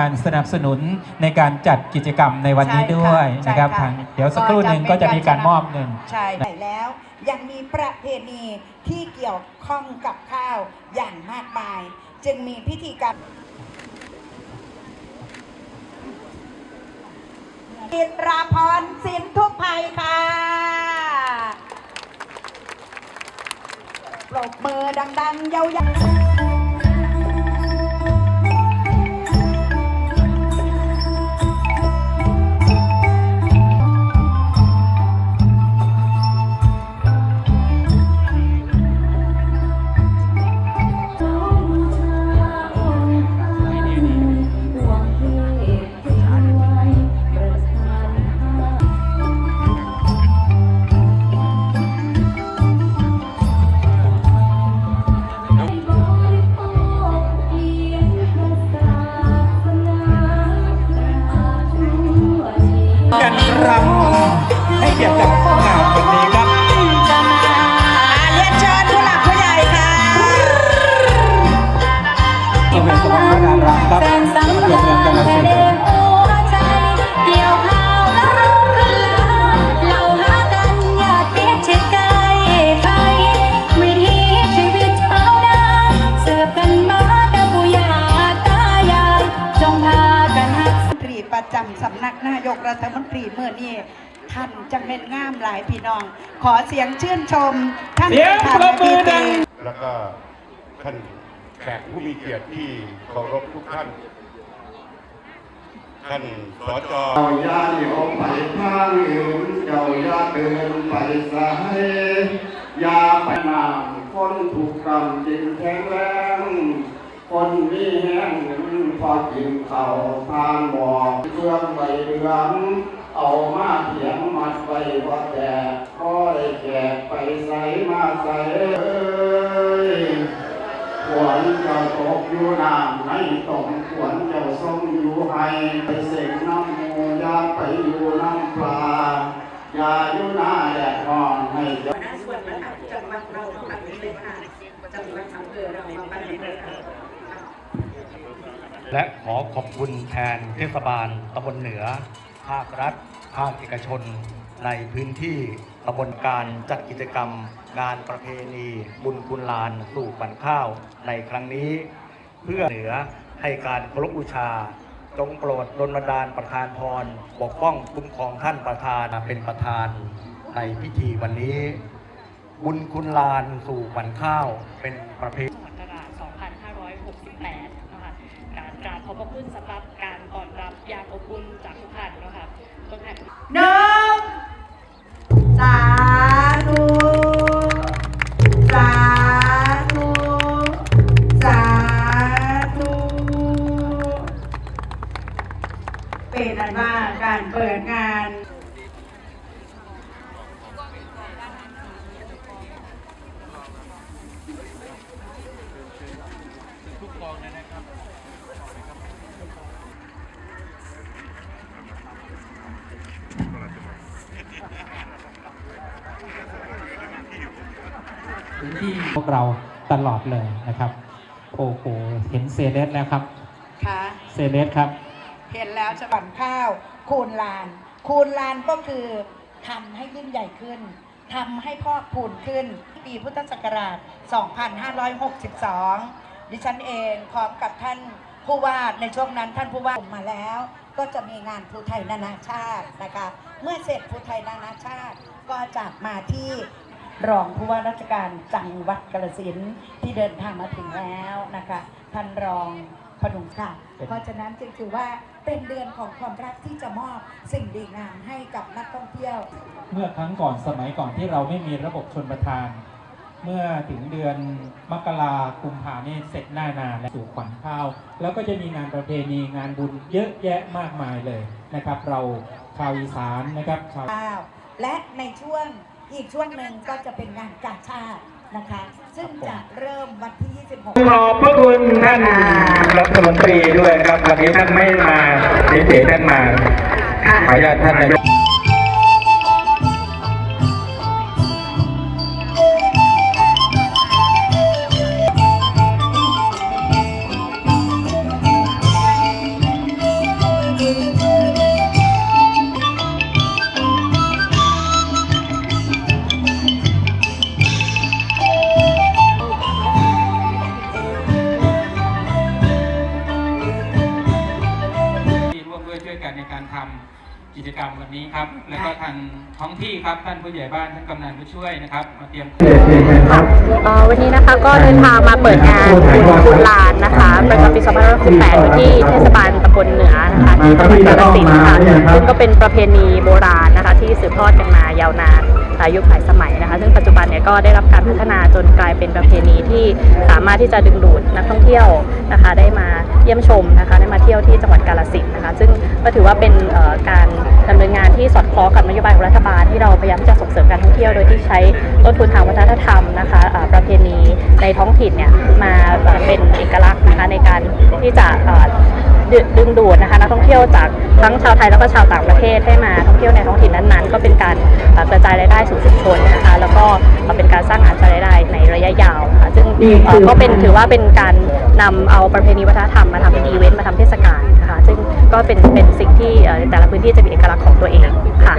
การสนับสนุนในการจัดกิจกรรมในวันนี้ใช่ค่ะด้วยใช่นะครับค่ะทางเดี๋ยวสักครู่หนึ่งก็จะมีการมอบเงินใช่แล้ว ยังมีประเพณีที่เกี่ยวข้องกับข้าวอย่างมากมาย จึงมีพิธีกรรมอิตราพรสินทุพภัยค่ะปรบมือดัง ๆ ยาวๆ รำ ท่านจังเป็นงามหลายพี่น้อง ขอเสียงชื่นชม ท่านเสียงประธานปรบมือดัง แล้วก็ท่านแขกผู้มีเกียรติที่เคารพทุกท่าน ท่านสจเจ้าอย่าเหลียวไปทางอื่นเจ้าอย่าเดินไปสายอย่าไปนางคนถูกกรรมจิงแข็งแรงคนมีแห้งเงินพอกินข้าวทานหมอกเครื่องใบเหลือง เอามาเถียงมัดไว้ว่าแต่ค่อยแกะไปใส่มาใส่เอ้ยขวนจ้าตกอยู่น้ำไม่ตกขวนจ้าส้มอยู่ให้ไปเสกน้ำมูอยาไปอยู่น้ำปลาอย่าอยู่หน้าแดดร้อนให้เจ้าและขอขอบคุณแทนเทศบาลตำบลเหนือภาครัฐ ภาคเอกชน ในพื้นที่ตำบลการจัดกิจกรรม งานประเพณีบุญคุณลานสู่ปันข้าวในครั้งนี้ เพื่อเหนือให้การเคารพบูชา จงโปรดดลบันดาลประทานพรปกป้องคุ้มครองท่านประธานเป็นประธานในพิธีวันนี้ บุญคุณลานสู่ปันข้าวเป็นประเพณีศักราช2568นะคะการกราบขอบพระคุณสำหรับการต้อนรับอย่างอบอุ่นจากทุกท่านนะคะ หนึ่งสาธุสาธุสาธุเป็นอันว่าการเปิดงาน พื้นที่พวกเราตลอดเลยนะครับ โอ้โหเห็นเซเลสแล้วครับค่ะเซเลสครับ เห็นแล้วจะบั่นข้าว คูณลาน คูณลานก็คือทำให้ยิ่งใหญ่ขึ้นทำให้พอกพูนขึ้น ปีพุทธศักราช 2562 ดิฉันเองพร้อมกับท่านผู้ว่าในช่วงนั้นท่านผู้ว่ามาแล้ว ก็จะมีงานภูไทยนานาชาตินะคะ เมื่อเสร็จภูไทยนานาชาติก็จะมาที่ รองผู้ว่าราชการจังหวัดกาฬสินธุ์ที่เดินทางมาถึงแล้วนะคะท่านรองพนุงค่ะ เพราะฉะนั้นจึงถือว่าเป็นเดือนของความรักที่จะมอบสิ่งดีงามให้กับนักท่องเที่ยว เมื่อครั้งก่อนสมัยก่อนที่เราไม่มีระบบชนประทาน เมื่อถึงเดือนมกราคุมภาเนี่ยเสร็จหน้านาและสู่ขวัญข้าว แล้วก็จะมีงานประเพณีงานบุญเยอะแยะมากมายเลยนะครับ เราชาวอีสานนะครับชาวข้าวและในช่วง อีกช่วงหนึ่งก็จะเป็นงานกาชาตินะคะ ซึ่งจะเริ่มวันที่ 26 ขอบพระคุณท่านรัฐมนตรีด้วยครับวันนี้ท่านไม่มาเฉยๆท่านมาขออนุญาตท่านนายกำกิ นนี้ครับแล้วก็ ทางท้องที่ครับท่านผู้ใหญ่บ้านท่านกำนันผู้ช่วยนะครับมาเตรียมค่ะเอ่อวันนี้นะคะก็เดินทางมาเปิดงานบุญบุญลานนะคะประจำปี2568อยู่ที่เทศบาลตำบลเหนือนะคะที่จังหวัดกาฬสินธุ์ค่ะซึ่งก็เป็นประเพณีโบราณนะคะ ที่สืบทอดกันมายาวนานหลายยุคหลายสมัยนะคะ ซึ่งปัจจุบันเนี่ยก็ได้รับการพัฒนาจนกลายเป็นประเพณีที่สามารถที่จะดึงดูดนักท่องเที่ยวนะคะ ได้มาเยี่ยมชมนะคะได้มาเที่ยวที่จังหวัดกาฬสินธุ์นะคะ ซึ่งก็ถือว่าเป็นเอ่อการดำเนินงานที่สอดคล้องกับนโยบายของรัฐบาลที่เราพยายามจะส่งเสริมการท่องเที่ยวโดยที่ใช้ต้นทุนทางวัฒนธรรมนะคะประเพณีในท้องถิ่นเนี่ยมาเป็นเอกลักษณ์นะคะในการที่จะดึงดูดนะคะนักท่องเที่ยวจากทั้งชาวไทยแล้วก็ชาวต่างประเทศให้มาท่องเที่ยวในท้องถิ่นนั้นๆ ก็เป็นการกระจายรายได้สู่ชุมชนนะคะแล้วก็เป็นการสร้างงานรายได้ในระยะยาวนะคะซึ่งก็เป็นถือว่าเป็นการนำเอาประเพณีวัฒนธรรมมาทำเป็นอีเวนต์มาทำเทศกาลนะคะซึ่ง ก็เป็นเป็นสิ่งที่เอ่อแต่ละพื้นที่จะมีเอกลักษณ์ของตัวเองค่ะ